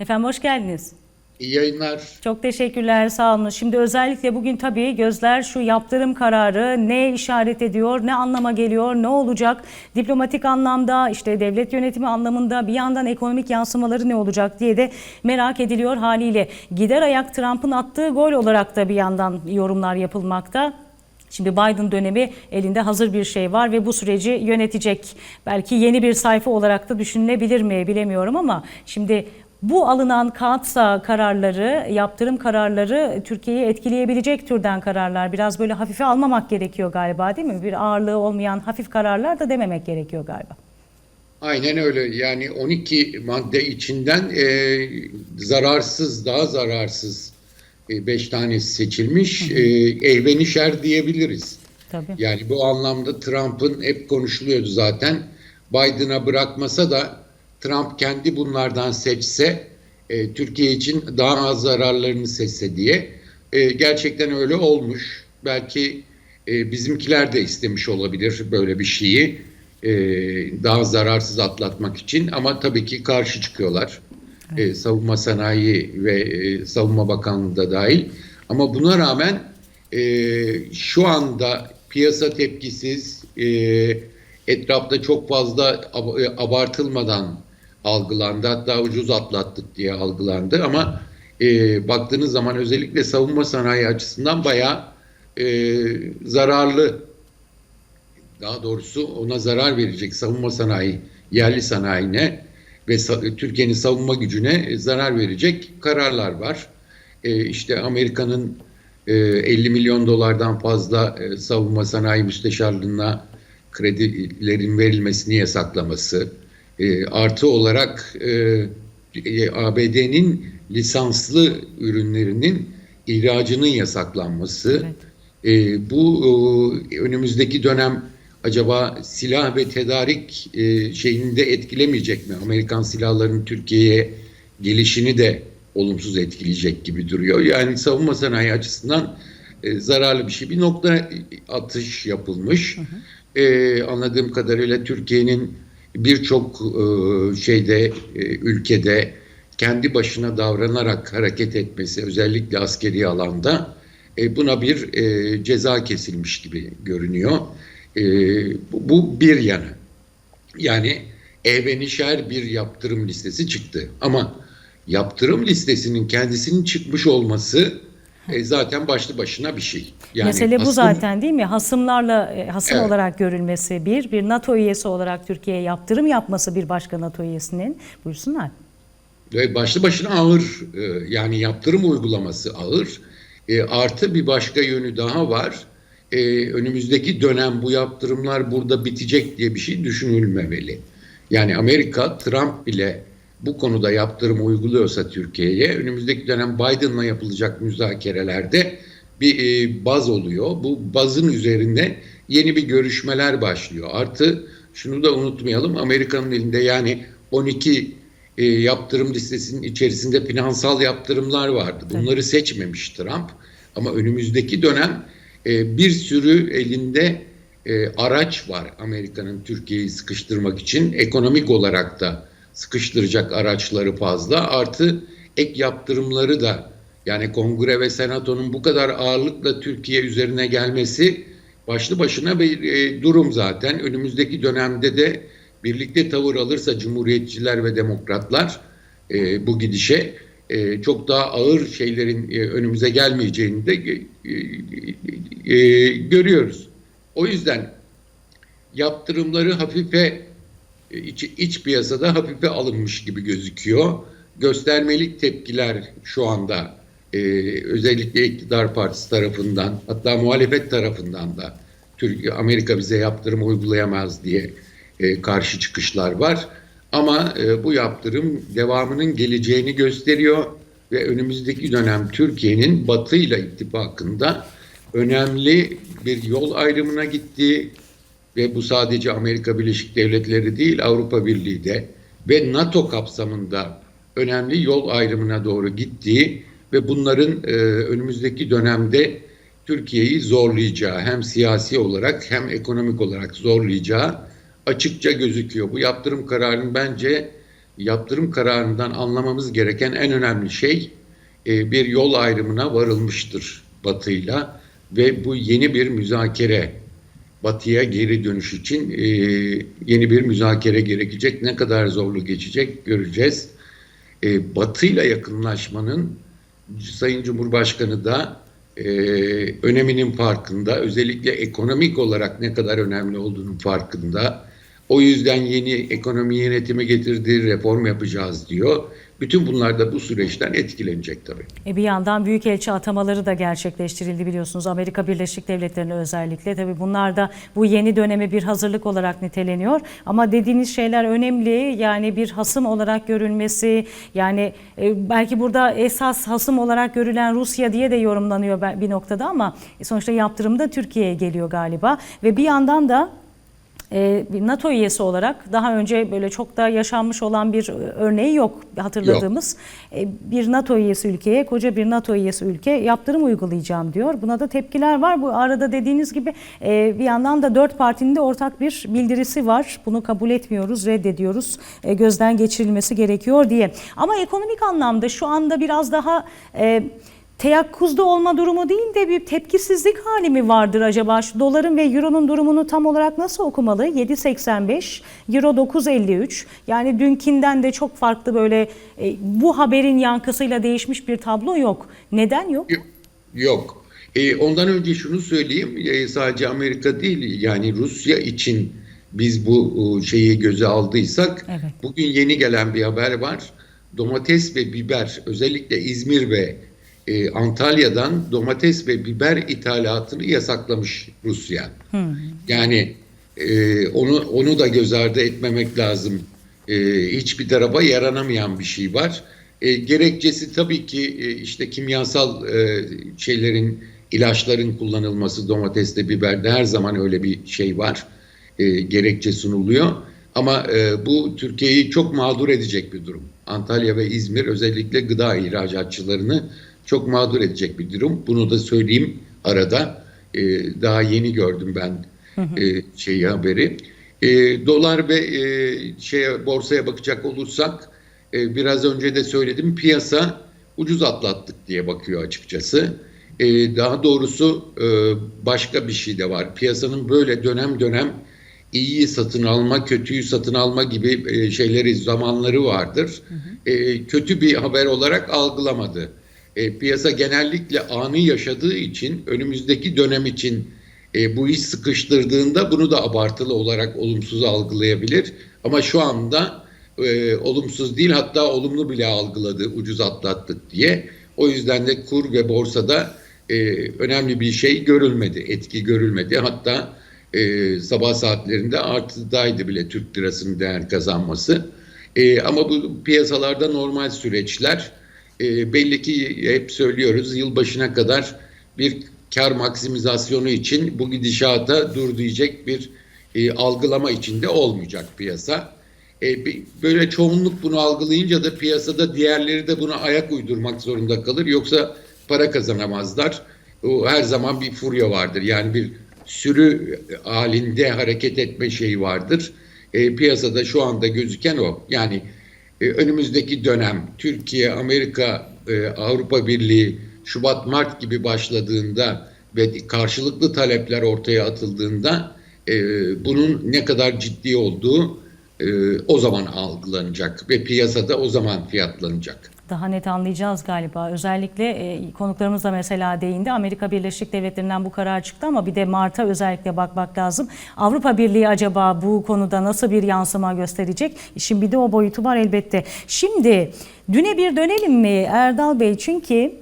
Efendim hoş geldiniz. İyi yayınlar. Çok teşekkürler, sağ olun. Şimdi özellikle bugün tabii gözler şu yaptırım kararı ne işaret ediyor, ne anlama geliyor, ne olacak? Diplomatik anlamda, işte devlet yönetimi anlamında bir yandan ekonomik yansımaları ne olacak diye de merak ediliyor haliyle. Gider ayak Trump'ın attığı gol olarak da bir yandan yorumlar yapılmakta. Şimdi Biden dönemi elinde hazır bir şey var ve bu süreci yönetecek. Belki yeni bir sayfa olarak da düşünülebilir mi bilemiyorum ama şimdi bu alınan kağıtsa kararları, yaptırım kararları Türkiye'yi etkileyebilecek türden kararlar. Biraz böyle hafife almamak gerekiyor galiba değil mi? Bir ağırlığı olmayan hafif kararlar da dememek gerekiyor galiba. Aynen öyle. Yani 12 madde içinden e, zararsız, daha zararsız 5 tanesi seçilmiş. E, ehvenişer diyebiliriz. Tabii. Yani bu anlamda Trump'ın hep konuşuluyordu zaten. Biden'a bırakmasa da Trump kendi bunlardan seçse e, Türkiye için daha az zararlarını seçse diye. E, gerçekten öyle olmuş. Belki e, bizimkiler de istemiş olabilir böyle bir şeyi e, daha zararsız atlatmak için ama tabii ki karşı çıkıyorlar. E, savunma sanayi ve e, savunma bakanlığı da dahil. Ama buna rağmen e, şu anda piyasa tepkisiz, e, etrafta çok fazla ab- e, abartılmadan algılandı. Hatta ucuz atlattık diye algılandı ama e, baktığınız zaman özellikle savunma sanayi açısından bayağı e, zararlı daha doğrusu ona zarar verecek savunma sanayi, yerli sanayine ve sa- Türkiye'nin savunma gücüne zarar verecek kararlar var. E, işte Amerika'nın e, 50 milyon dolardan fazla e, savunma sanayi müsteşarlığına kredilerin verilmesini yasaklaması, e, artı olarak e, e, ABD'nin lisanslı ürünlerinin ihracının yasaklanması, Evet. e, bu e, önümüzdeki dönem acaba silah ve tedarik e, şeyini de etkilemeyecek mi? Amerikan silahlarının Türkiye'ye gelişini de olumsuz etkileyecek gibi duruyor. Yani savunma sanayi açısından e, zararlı bir şey. Bir nokta atış yapılmış. E, anladığım kadarıyla Türkiye'nin birçok e, şeyde e, ülkede kendi başına davranarak hareket etmesi özellikle askeri alanda e, buna bir e, ceza kesilmiş gibi görünüyor. Bu, bir yanı. Yani evenişer bir yaptırım listesi çıktı. Ama yaptırım listesinin kendisinin çıkmış olması e, zaten başlı başına bir şey. Yani Mesele bu aslında- zaten değil mi? Hasımlarla e, hasım Evet. olarak görülmesi bir, bir NATO üyesi olarak Türkiye'ye yaptırım yapması bir başka NATO üyesinin. Buyursunlar. Ve başlı başına ağır e, yani yaptırım uygulaması ağır. E, artı bir başka yönü daha var. E, önümüzdeki dönem bu yaptırımlar burada bitecek diye bir şey düşünülmemeli. Yani Amerika Trump bile bu konuda yaptırım uyguluyorsa Türkiye'ye önümüzdeki dönem Biden'la yapılacak müzakerelerde bir e, baz oluyor. Bu bazın üzerinde yeni bir görüşmeler başlıyor. Artı şunu da unutmayalım Amerika'nın elinde yani 12 e, yaptırım listesinin içerisinde finansal yaptırımlar vardı. Bunları seçmemiş Trump. Ama önümüzdeki dönem e, bir sürü elinde e, araç var Amerika'nın Türkiye'yi sıkıştırmak için. Ekonomik olarak da sıkıştıracak araçları fazla. Artı ek yaptırımları da yani kongre ve senatonun bu kadar ağırlıkla Türkiye üzerine gelmesi başlı başına bir e, durum zaten. Önümüzdeki dönemde de birlikte tavır alırsa Cumhuriyetçiler ve Demokratlar e, bu gidişe e, çok daha ağır şeylerin e, önümüze gelmeyeceğini de e, e, e, görüyoruz. O yüzden yaptırımları hafife iç, iç piyasada hafife alınmış gibi gözüküyor. Göstermelik tepkiler şu anda e, özellikle iktidar partisi tarafından hatta muhalefet tarafından da Türkiye Amerika bize yaptırım uygulayamaz diye e, karşı çıkışlar var. Ama e, bu yaptırım devamının geleceğini gösteriyor ve önümüzdeki dönem Türkiye'nin Batı ile ittifakında önemli bir yol ayrımına gittiği ve bu sadece Amerika Birleşik Devletleri değil Avrupa Birliği de ve NATO kapsamında önemli yol ayrımına doğru gittiği ve bunların e, önümüzdeki dönemde Türkiye'yi zorlayacağı hem siyasi olarak hem ekonomik olarak zorlayacağı açıkça gözüküyor. Bu yaptırım kararının bence yaptırım kararından anlamamız gereken en önemli şey e, bir yol ayrımına varılmıştır Batı'yla ve bu yeni bir müzakere Batı'ya geri dönüş için e, yeni bir müzakere gerekecek. Ne kadar zorlu geçecek göreceğiz. E, Batı'yla yakınlaşmanın Sayın Cumhurbaşkanı da e, öneminin farkında. Özellikle ekonomik olarak ne kadar önemli olduğunun farkında. O yüzden yeni ekonomi yönetimi getirdi, reform yapacağız diyor. Bütün bunlar da bu süreçten etkilenecek tabii. E bir yandan büyükelçi atamaları da gerçekleştirildi biliyorsunuz Amerika Birleşik Devletleri'ne özellikle. Tabii bunlar da bu yeni döneme bir hazırlık olarak niteleniyor. Ama dediğiniz şeyler önemli. Yani bir hasım olarak görülmesi yani e, belki burada esas hasım olarak görülen Rusya diye de yorumlanıyor bir noktada ama sonuçta yaptırım da Türkiye'ye geliyor galiba. Ve bir yandan da e, NATO üyesi olarak daha önce böyle çok da yaşanmış olan bir e, örneği yok hatırladığımız. E, bir NATO üyesi ülkeye, koca bir NATO üyesi ülke yaptırım uygulayacağım diyor. Buna da tepkiler var. Bu arada dediğiniz gibi e, bir yandan da dört partinin de ortak bir bildirisi var. Bunu kabul etmiyoruz, reddediyoruz. E, gözden geçirilmesi gerekiyor diye. Ama ekonomik anlamda şu anda biraz daha teyakkuzda olma durumu değil de bir tepkisizlik hali mi vardır acaba? Şu doların ve euronun durumunu tam olarak nasıl okumalı? 7.85, euro 9.53. Yani dünkinden de çok farklı böyle e, bu haberin yankısıyla değişmiş bir tablo yok. Neden yok? Yok. Yok. E, ondan önce şunu söyleyeyim. E, sadece Amerika değil yani Rusya için biz bu e, şeyi göze aldıysak Evet. bugün yeni gelen bir haber var. Domates ve biber özellikle İzmir ve e, Antalya'dan domates ve biber ithalatını yasaklamış Rusya. Yani e, onu onu da göz ardı etmemek lazım. E, hiçbir tarafa yaranamayan bir şey var. E, gerekçesi tabii ki e, işte kimyasal e, şeylerin, ilaçların kullanılması domateste, biberde her zaman öyle bir şey var. E, gerekçe sunuluyor. Ama e, bu Türkiye'yi çok mağdur edecek bir durum. Antalya ve İzmir özellikle gıda ihracatçılarını çok mağdur edecek bir durum. Bunu da söyleyeyim arada. E, daha yeni gördüm ben e, şeyi haberi. E, dolar ve e, şeye borsaya bakacak olursak e, biraz önce de söyledim piyasa ucuz atlattık diye bakıyor açıkçası. E, daha doğrusu e, başka bir şey de var. Piyasanın böyle dönem dönem iyiyi satın alma, kötüyü satın alma gibi e, şeyleri, zamanları vardır. E, kötü bir haber olarak algılamadı. E, piyasa genellikle anı yaşadığı için önümüzdeki dönem için e, bu iş sıkıştırdığında bunu da abartılı olarak olumsuz algılayabilir. Ama şu anda e, olumsuz değil hatta olumlu bile algıladı ucuz atlattık diye. O yüzden de kur ve borsada e, önemli bir şey görülmedi, etki görülmedi. Hatta e, sabah saatlerinde artıdaydı bile Türk lirasının değer kazanması. E, ama bu piyasalarda normal süreçler. E, belli ki hep söylüyoruz yılbaşına kadar bir kar maksimizasyonu için bu gidişata dur diyecek bir e, algılama içinde olmayacak piyasa. E, böyle çoğunluk bunu algılayınca da piyasada diğerleri de buna ayak uydurmak zorunda kalır. Yoksa para kazanamazlar. O her zaman bir furya vardır. Yani bir sürü halinde hareket etme şeyi vardır. E, piyasada şu anda gözüken o. Yani e, önümüzdeki dönem Türkiye, Amerika, e, Avrupa Birliği Şubat, Mart gibi başladığında ve karşılıklı talepler ortaya atıldığında e, bunun ne kadar ciddi olduğu e, o zaman algılanacak ve piyasada o zaman fiyatlanacak. Daha net anlayacağız galiba. Özellikle e, konuklarımız da mesela değindi. Amerika Birleşik Devletleri'nden bu karar çıktı ama bir de Mart'a özellikle bakmak lazım. Avrupa Birliği acaba bu konuda nasıl bir yansıma gösterecek? İşin bir de o boyutu var elbette. Şimdi düne bir dönelim mi Erdal Bey? Çünkü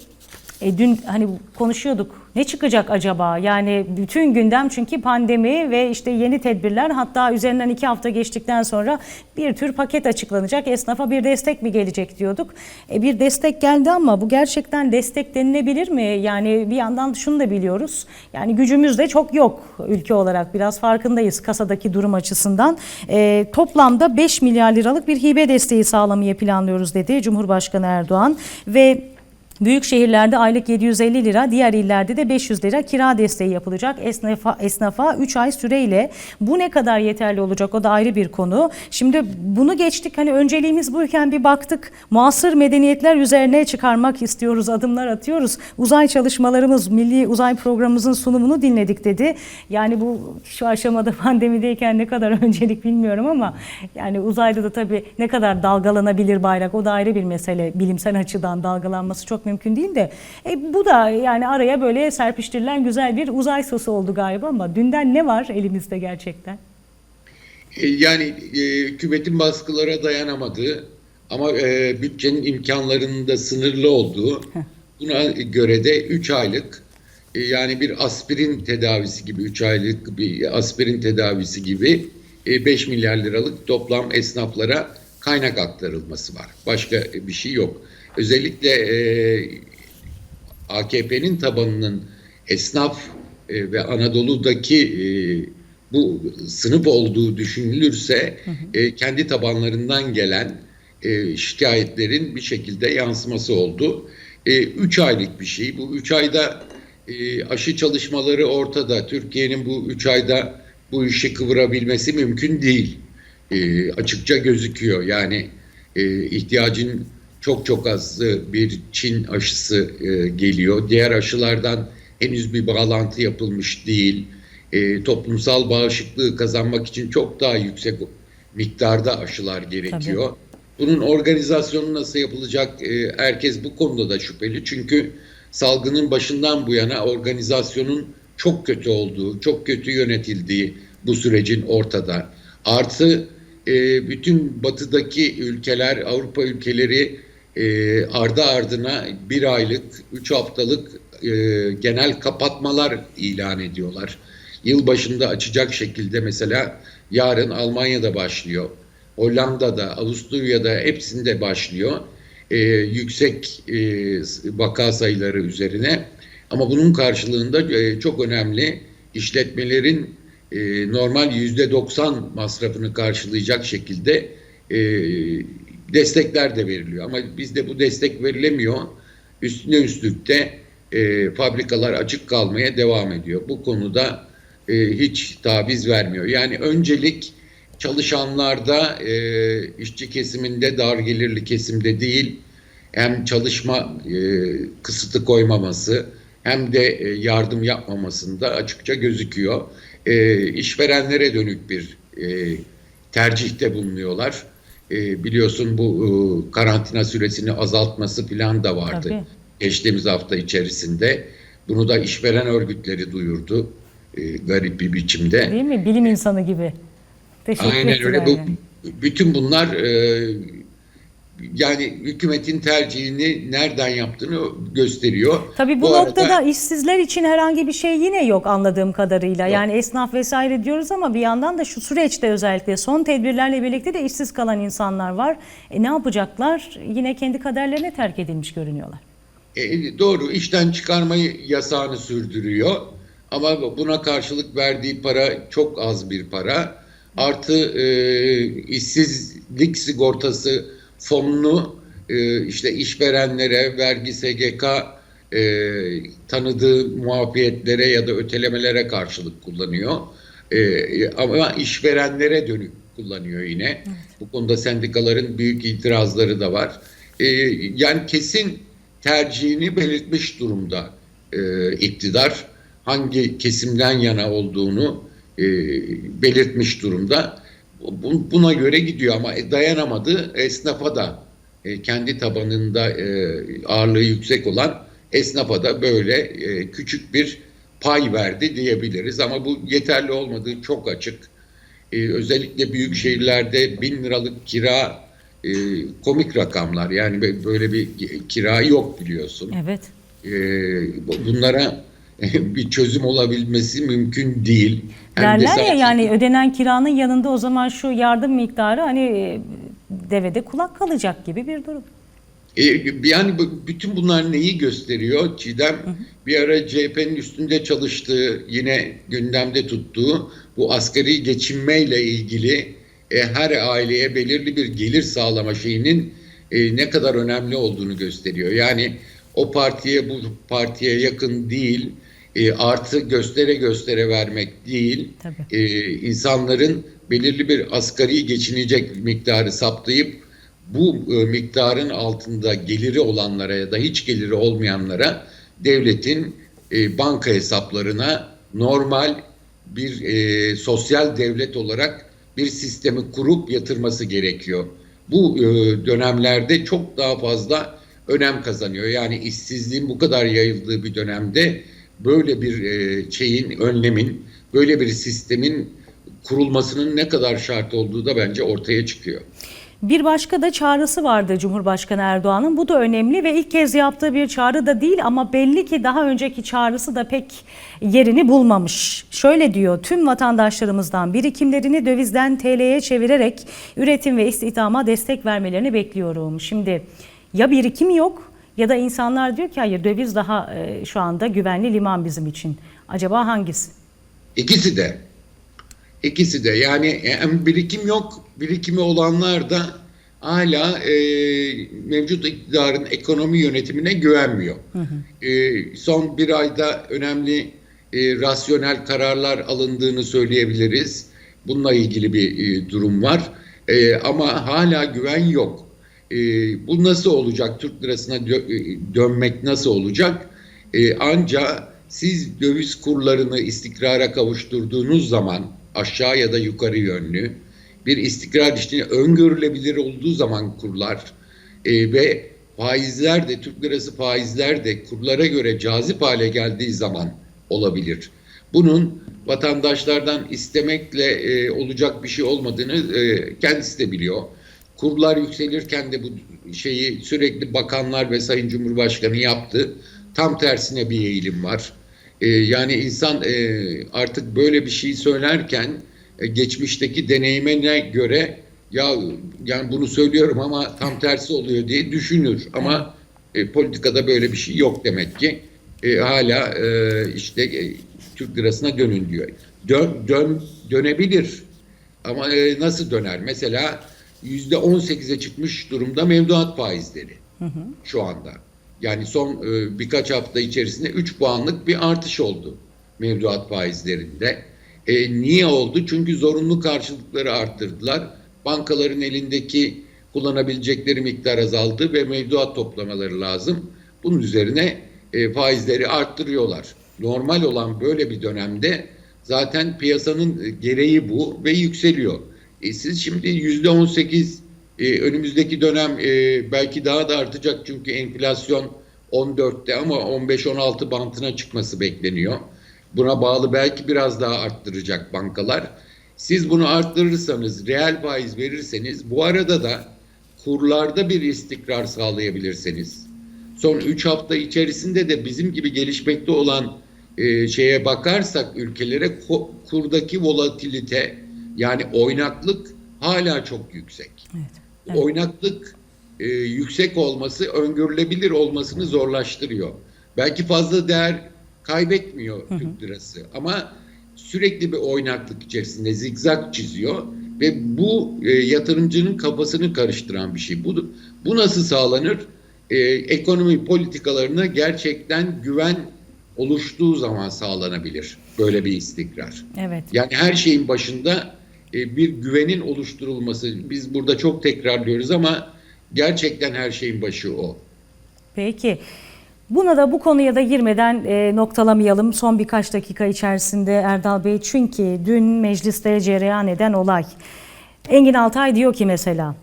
e, dün hani konuşuyorduk ne çıkacak acaba? Yani bütün gündem çünkü pandemi ve işte yeni tedbirler hatta üzerinden iki hafta geçtikten sonra bir tür paket açıklanacak. Esnafa bir destek mi gelecek diyorduk. E, bir destek geldi ama bu gerçekten destek denilebilir mi? Yani bir yandan şunu da biliyoruz. Yani gücümüz de çok yok ülke olarak. Biraz farkındayız kasadaki durum açısından. E, toplamda 5 milyar liralık bir hibe desteği sağlamayı planlıyoruz dedi Cumhurbaşkanı Erdoğan ve Büyük şehirlerde aylık 750 lira, diğer illerde de 500 lira kira desteği yapılacak esnafa, esnafa 3 ay süreyle. Bu ne kadar yeterli olacak o da ayrı bir konu. Şimdi bunu geçtik hani önceliğimiz buyken bir baktık muasır medeniyetler üzerine çıkarmak istiyoruz, adımlar atıyoruz. Uzay çalışmalarımız, milli uzay programımızın sunumunu dinledik dedi. Yani bu şu aşamada pandemideyken ne kadar öncelik bilmiyorum ama yani uzayda da tabii ne kadar dalgalanabilir bayrak o da ayrı bir mesele. Bilimsel açıdan dalgalanması çok mümkün değil de. E, bu da yani araya böyle serpiştirilen güzel bir uzay sosu oldu galiba ama dünden ne var elimizde gerçekten? E, Yani e, hükümetin baskılara dayanamadığı ama e, bütçenin imkanlarının da sınırlı olduğu buna göre de 3 aylık e, yani bir aspirin tedavisi gibi 3 aylık bir aspirin tedavisi gibi 5 milyar liralık toplam esnaflara kaynak aktarılması var. Başka bir şey yok. Özellikle e, AKP'nin tabanının esnaf e, ve Anadolu'daki e, bu sınıf olduğu düşünülürse e, kendi tabanlarından gelen e, şikayetlerin bir şekilde yansıması oldu. 3 aylık bir şey. Bu 3 ayda e, aşı çalışmaları ortada. Türkiye'nin bu 3 ayda bu işi kıvırabilmesi mümkün değil. E, açıkça gözüküyor. Yani e, ihtiyacın çok çok az bir Çin aşısı e, geliyor. Diğer aşılardan henüz bir bağlantı yapılmış değil. E, toplumsal bağışıklığı kazanmak için çok daha yüksek miktarda aşılar gerekiyor. Bunun organizasyonu nasıl yapılacak? E, herkes bu konuda da şüpheli. Çünkü salgının başından bu yana organizasyonun çok kötü olduğu, çok kötü yönetildiği bu sürecin ortada. Artı e, bütün batıdaki ülkeler, Avrupa ülkeleri e, ardı ardına bir aylık, üç haftalık e, genel kapatmalar ilan ediyorlar. Yılbaşında açacak şekilde mesela yarın Almanya'da başlıyor. Hollanda'da, Avusturya'da hepsinde başlıyor. E, yüksek e, vaka sayıları üzerine. Ama bunun karşılığında e, çok önemli işletmelerin e, normal yüzde 90 masrafını karşılayacak şekilde e, destekler de veriliyor. Ama bizde bu destek verilemiyor. Üstüne üstlük de e, fabrikalar açık kalmaya devam ediyor. Bu konuda e, hiç taviz vermiyor. Yani öncelik çalışanlarda, e, işçi kesiminde, dar gelirli kesimde değil, hem çalışma e, kısıtı koymaması hem de e, yardım yapmamasında açıkça gözüküyor. E, işverenlere dönük bir e, tercihte bulunuyorlar. E, biliyorsun bu e, karantina süresini azaltması falan da vardı. Tabii. Geçtiğimiz hafta içerisinde. Bunu da işveren örgütleri duyurdu. e, garip bir biçimde. Değil mi? Bilim insanı gibi. Teşekkür Aynen öyle. ettiler Bu, yani. bütün bunlar e, yani hükümetin tercihini nereden yaptığını gösteriyor. Tabii bu, arada- noktada işsizler için herhangi bir şey yine yok anladığım kadarıyla. Yani esnaf vesaire diyoruz ama bir yandan da şu süreçte özellikle son tedbirlerle birlikte de işsiz kalan insanlar var. E ne yapacaklar? Yine kendi kaderlerine terk edilmiş görünüyorlar. E, doğru işten çıkarmayı yasağını sürdürüyor ama buna karşılık verdiği para çok az bir para. Artı e, işsizlik sigortası fonunu e, işte işverenlere, vergi SGK e, tanıdığı muafiyetlere ya da ötelemelere karşılık kullanıyor. E, ama işverenlere dönük kullanıyor yine. Bu konuda sendikaların büyük itirazları da var. E, yani kesin tercihini belirtmiş durumda e, iktidar. Hangi kesimden yana olduğunu e, belirtmiş durumda. Bu- Buna göre gidiyor ama dayanamadı esnafa da e, kendi tabanında e, ağırlığı yüksek olan esnafa da böyle e, küçük bir pay verdi diyebiliriz ama bu yeterli olmadığı çok açık. E, özellikle büyük şehirlerde bin liralık kira e, komik rakamlar yani bö- böyle bir kira yok biliyorsun. Evet. E, bu- bunlara bir çözüm olabilmesi mümkün değil. Hem de Derler ya sadece- yani ödenen kiranın yanında o zaman şu yardım miktarı hani e, devede kulak kalacak gibi bir durum. E, yani bütün bunlar neyi gösteriyor? Çiğdem bir ara CHP'nin üstünde çalıştığı, yine gündemde tuttuğu bu asgari geçinmeyle ilgili e, her aileye belirli bir gelir sağlama şeyinin e, ne kadar önemli olduğunu gösteriyor. Yani o partiye bu partiye yakın değil, e, artı göstere göstere vermek değil, Tabii. e, insanların belirli bir asgari geçinecek miktarı saptayıp bu e, miktarın altında geliri olanlara ya da hiç geliri olmayanlara devletin e, banka hesaplarına normal bir e, sosyal devlet olarak bir sistemi kurup yatırması gerekiyor. Bu e, dönemlerde çok daha fazla önem kazanıyor. Yani işsizliğin bu kadar yayıldığı bir dönemde böyle bir e, şeyin, önlemin, böyle bir sistemin kurulmasının ne kadar şart olduğu da bence ortaya çıkıyor. Bir başka da çağrısı vardı Cumhurbaşkanı Erdoğan'ın. Bu da önemli ve ilk kez yaptığı bir çağrı da değil ama belli ki daha önceki çağrısı da pek yerini bulmamış. Şöyle diyor, tüm vatandaşlarımızdan birikimlerini dövizden TL'ye çevirerek üretim ve istihdama destek vermelerini bekliyorum. Şimdi ya birikim yok ya da insanlar diyor ki hayır döviz daha e, şu anda güvenli liman bizim için. Acaba hangisi? İkisi de. İkisi de. Yani hem birikim yok, birikimi olanlar da hala e, mevcut iktidarın ekonomi yönetimine güvenmiyor. E, son bir ayda önemli e, rasyonel kararlar alındığını söyleyebiliriz. Bununla ilgili bir e, durum var. E, ama hala güven yok. E, bu nasıl olacak? Türk lirasına dö- e, dönmek nasıl olacak? E, ancak siz döviz kurlarını istikrara kavuşturduğunuz zaman aşağı ya da yukarı yönlü bir istikrar işte öngörülebilir olduğu zaman kurlar e, ve faizler de Türk lirası faizler de kurlara göre cazip hale geldiği zaman olabilir. Bunun vatandaşlardan istemekle e, olacak bir şey olmadığını e, kendisi de biliyor. Kurlar yükselirken de bu şeyi sürekli bakanlar ve Sayın Cumhurbaşkanı yaptı. Tam tersine bir eğilim var. E, yani insan e, artık böyle bir şey söylerken e, geçmişteki deneyimine göre ya yani bunu söylüyorum ama tam tersi oluyor diye düşünür. Ama e, politikada böyle bir şey yok demek ki. E, hala e, işte e, Türk lirasına dönün diyor. Dön, dön dönebilir. Ama e, nasıl döner? Mesela yüzde 18'e çıkmış durumda mevduat faizleri şu anda. Yani son e, birkaç hafta içerisinde 3 puanlık bir artış oldu mevduat faizlerinde. E, niye oldu? Çünkü zorunlu karşılıkları arttırdılar. Bankaların elindeki kullanabilecekleri miktar azaldı ve mevduat toplamaları lazım. Bunun üzerine e, faizleri arttırıyorlar. Normal olan böyle bir dönemde zaten piyasanın gereği bu ve yükseliyor. E, siz şimdi yüzde on sekiz e, önümüzdeki dönem e, belki daha da artacak çünkü enflasyon 14'te ama 15-16 bantına çıkması bekleniyor. Buna bağlı belki biraz daha arttıracak bankalar. Siz bunu arttırırsanız, reel faiz verirseniz bu arada da kurlarda bir istikrar sağlayabilirseniz. Son 3 hafta içerisinde de bizim gibi gelişmekte olan e, şeye bakarsak ülkelere kurdaki volatilite yani oynaklık hala çok yüksek. Evet. Oynaklık e, yüksek olması öngörülebilir olmasını zorlaştırıyor. Belki fazla değer kaybetmiyor Türk lirası ama sürekli bir oynaklık içerisinde zigzag çiziyor ve bu e, yatırımcının kafasını karıştıran bir şey. Bu bu nasıl sağlanır? E, ekonomi politikalarına gerçekten güven oluştuğu zaman sağlanabilir böyle bir istikrar. Evet. Yani her şeyin başında bir güvenin oluşturulması. Biz burada çok tekrarlıyoruz ama gerçekten her şeyin başı o. Peki. Buna da bu konuya da girmeden e, noktalamayalım son birkaç dakika içerisinde Erdal Bey. Çünkü dün mecliste cereyan eden olay. Engin Altay diyor ki mesela,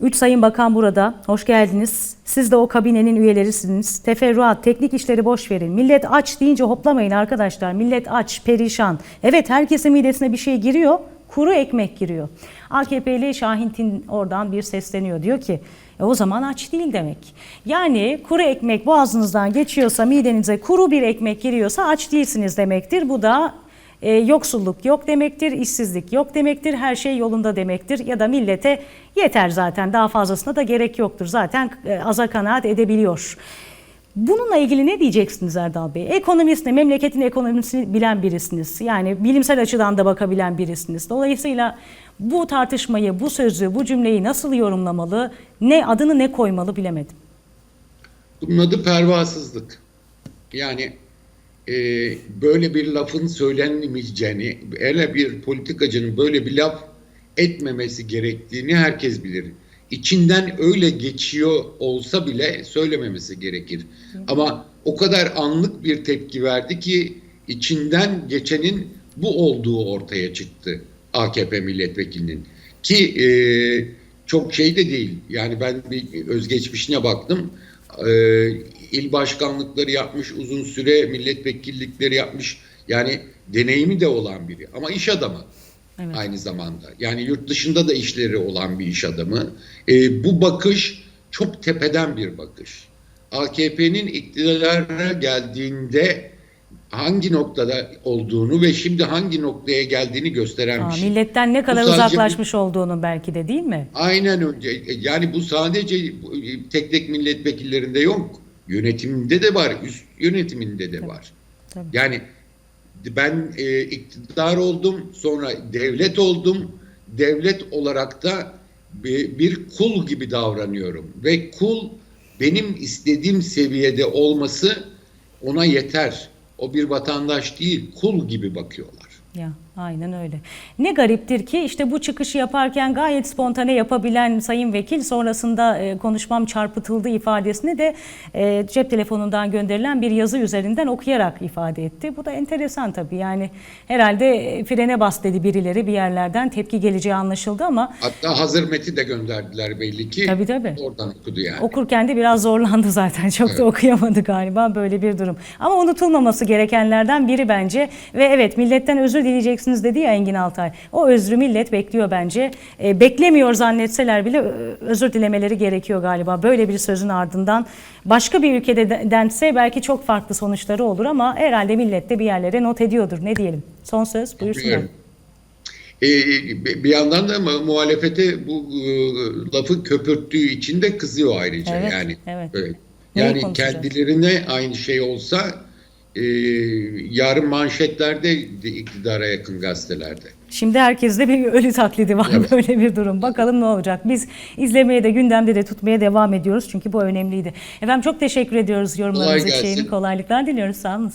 Üç Sayın Bakan burada, hoş geldiniz. Siz de o kabinenin üyelerisiniz. Teferruat, teknik işleri boş verin. Millet aç deyince hoplamayın arkadaşlar. Millet aç, perişan. Evet herkesin midesine bir şey giriyor, kuru ekmek giriyor. AKP'li Şahin Tin oradan bir sesleniyor. Diyor ki e o zaman aç değil demek. Yani kuru ekmek boğazınızdan geçiyorsa midenize kuru bir ekmek giriyorsa aç değilsiniz demektir. Bu da e, yoksulluk yok demektir, işsizlik yok demektir, her şey yolunda demektir. Ya da millete yeter zaten daha fazlasına da gerek yoktur. Zaten e, aza kanaat edebiliyor. Bununla ilgili ne diyeceksiniz Erdal Bey? Ekonomist ne? Memleketin ekonomisini bilen birisiniz. Yani bilimsel açıdan da bakabilen birisiniz. Dolayısıyla bu tartışmayı, bu sözü, bu cümleyi nasıl yorumlamalı, ne adını ne koymalı bilemedim. Bunun adı pervasızlık. Yani e, böyle bir lafın söylenmeyeceğini, hele bir politikacının böyle bir laf etmemesi gerektiğini herkes bilir. İçinden öyle geçiyor olsa bile söylememesi gerekir. Ama o kadar anlık bir tepki verdi ki içinden geçenin bu olduğu ortaya çıktı AKP milletvekilinin. Ki e, çok şey de değil. Yani ben bir özgeçmişine baktım. E, il başkanlıkları yapmış, uzun süre milletvekillikleri yapmış. Yani deneyimi de olan biri. Ama iş adamı Evet. aynı zamanda. Yani yurt dışında da işleri olan bir iş adamı. E, bu bakış çok tepeden bir bakış. AKP'nin iktidara geldiğinde hangi noktada olduğunu ve şimdi hangi noktaya geldiğini gösteren Aa, bir şey. milletten ne kadar Bu uzaklaşmış olduğunu belki de değil mi? Aynen önce. Yani bu sadece tek tek milletvekillerinde yok. Yönetiminde de var, üst yönetiminde de var. Tabii. Yani ben e, iktidar oldum, sonra devlet oldum. Devlet olarak da bir, bir kul gibi davranıyorum ve kul benim istediğim seviyede olması ona yeter. O bir vatandaş değil, kul gibi bakıyorlar. Ya aynen öyle. Ne gariptir ki işte bu çıkışı yaparken gayet spontane yapabilen Sayın Vekil sonrasında e, konuşmam çarpıtıldı ifadesini de e, cep telefonundan gönderilen bir yazı üzerinden okuyarak ifade etti. Bu da enteresan tabii yani herhalde e, frene bas dedi birileri bir yerlerden tepki geleceği anlaşıldı ama Hatta hazır meti de gönderdiler belli ki. Tabii, tabii. Oradan okudu yani. Okurken de biraz zorlandı zaten. Çok da okuyamadı galiba böyle bir durum. Ama unutulmaması gerekenlerden biri bence. Ve evet milletten özür dileyeceksiniz dedi ya Engin Altay. O özrü millet bekliyor bence. E, beklemiyor zannetseler bile özür dilemeleri gerekiyor galiba. Böyle bir sözün ardından başka bir ülkede de- dense belki çok farklı sonuçları olur ama herhalde millet de bir yerlere not ediyordur. Ne diyelim? Son söz buyursunlar. Ee, bir yandan da mu- muhalefete bu e, lafı köpürttüğü için de kızıyor ayrıca Evet, yani. evet. Yani kendilerine aynı şey olsa e, yarın manşetlerde de iktidara yakın gazetelerde. Şimdi herkeste bir ölü taklidi var Evet. böyle bir durum. Bakalım ne olacak. Biz izlemeye de gündemde de tutmaya devam ediyoruz çünkü bu önemliydi. Efendim çok teşekkür ediyoruz yorumlarınız Kolay için. Kolaylıklar diliyoruz. Sağ olun.